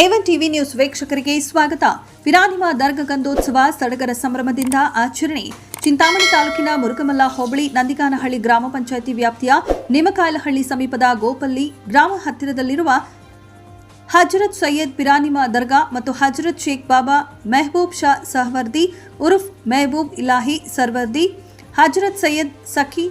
A one TV news ವೀಕ್ಷಕರಿಗೆ ಸ್ವಾಗತ. ವಿರಾನಿಮ ದರ್ಗ ಗಂಧೋತ್ಸವ ಸಡಗರ ಸಂಭ್ರಮದಿಂದ ಆಚರಣೆ. ಚಿಂತಾಮಣಿ ತಾಲೂಕಿನ ಮುರುಗಮಲ್ಲ ಹೋಬಳಿ ನಂದಿಗಾನಹಳ್ಳಿ ಗ್ರಾಮ ಪಂಚಾಯಿತಿ ವ್ಯಾಪ್ತಿಯ ನಿಮಕಾಯಲಹಳ್ಳಿ ಸಮೀಪದ ಗೋಪಲ್ಲಿ ಗ್ರಾಮ ಹತ್ತಿರದಲ್ಲಿರುವ ಹಜರತ್ ಸೈಯದ್ ಪಿರಾನಿಮ ದರ್ಗಾ ಮತ್ತು ಹಜರತ್ ಶೇಖ್ ಬಾಬಾ ಮೆಹಬೂಬ್ ಶಾ ಸಹವರ್ದಿ, ಉರ್ಫ್ ಮೆಹಬೂಬ್ ಇಲಾಹಿ ಸರ್ವರ್ದಿ, ಹಜರತ್ ಸೈಯದ್ ಸಖಿ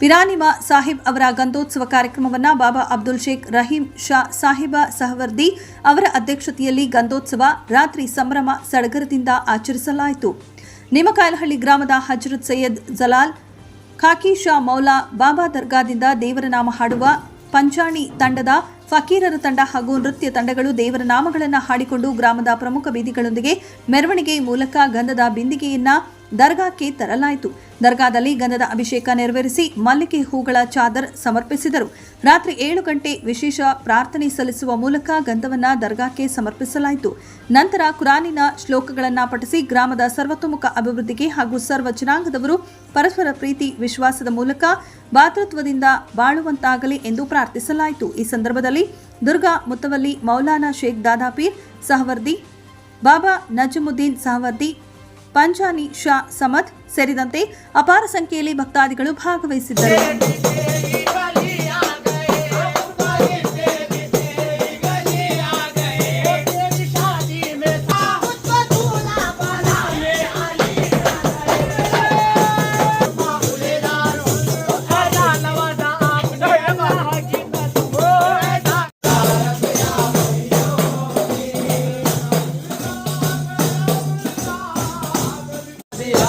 ಪಿರಾನಿಮಾ ಸಾಹಿಬ್ ಅವರ ಗಂಧೋತ್ಸವ ಕಾರ್ಯಕ್ರಮವನ್ನು ಬಾಬಾ ಅಬ್ದುಲ್ ಶೇಖ್ ರಹೀಂ ಶಾ ಸಾಹಿಬ ಸಹವರ್ದಿ ಅವರ ಅಧ್ಯಕ್ಷತೆಯಲ್ಲಿ ಗಂಧೋತ್ಸವ ರಾತ್ರಿ ಸಂಭ್ರಮ ಸಡಗರದಿಂದ ಆಚರಿಸಲಾಯಿತು. ನಿಮಕಾಯಲಹಳ್ಳಿ ಗ್ರಾಮದ ಹಜರತ್ ಸೈಯದ್ ಜಲಾಲ್, ಖಾಕಿ ಶಾ ಮೌಲಾ, ಬಾಬಾ ದರ್ಗಾದಿಂದ ದೇವರ ನಾಮ ಹಾಡುವ ಪಂಚಾಣಿ ತಂಡದ ಫಕೀರರ ತಂಡ ಹಾಗೂ ನೃತ್ಯ ತಂಡಗಳು ದೇವರ ನಾಮಗಳನ್ನು ಹಾಡಿಕೊಂಡು ಗ್ರಾಮದ ಪ್ರಮುಖ ಬೀದಿಗಳೊಂದಿಗೆ ಮೆರವಣಿಗೆ ಮೂಲಕ ಗಂಧದ ಬಿಂದಿಗೆಯನ್ನ ದರ್ಗಾಕ್ಕೆ ತರಲಾಯಿತು. ದರ್ಗಾದಲ್ಲಿ ಗಂಧದ ಅಭಿಷೇಕ ನೆರವೇರಿಸಿ ಮಲ್ಲಿಗೆ ಹೂಗಳ ಚಾದರ್ ಸಮರ್ಪಿಸಿದರು. ರಾತ್ರಿ ಏಳು ಗಂಟೆ ವಿಶೇಷ ಪ್ರಾರ್ಥನೆ ಸಲ್ಲಿಸುವ ಮೂಲಕ ಗಂಧವನ್ನ ದರ್ಗಾಕ್ಕೆ ಸಮರ್ಪಿಸಲಾಯಿತು. ನಂತರ ಕುರಾನಿನ ಶ್ಲೋಕಗಳನ್ನು ಪಠಿಸಿ ಗ್ರಾಮದ ಸರ್ವತೋಮುಖ ಅಭಿವೃದ್ಧಿಗೆ ಹಾಗೂ ಸರ್ವ ಜನಾಂಗದವರು ಪರಸ್ಪರ ಪ್ರೀತಿ, ವಿಶ್ವಾಸದ ಮೂಲಕ ಭಾತೃತ್ವದಿಂದ ಬಾಳುವಂತಾಗಲಿ ಎಂದು ಪ್ರಾರ್ಥಿಸಲಾಯಿತು. ಈ ಸಂದರ್ಭದಲ್ಲಿ ದುರ್ಗಾ ಮುತ್ತವಲ್ಲಿ ಮೌಲಾನಾ ಶೇಖ್ ದಾದಾಪೀರ್ ಸಹವರ್ದಿ, ಬಾಬಾ ನಜಮುದ್ದೀನ್ ಸಹವರ್ದಿ ಪಂಜಾನಿ ಶಾ ಸಮತ್ ಸೇರಿದಂತೆ ಅಪಾರ ಸಂಖ್ಯೆಯಲ್ಲಿ ಭಕ್ತಾದಿಗಳು ಭಾಗವಹಿಸಿದ್ದರು.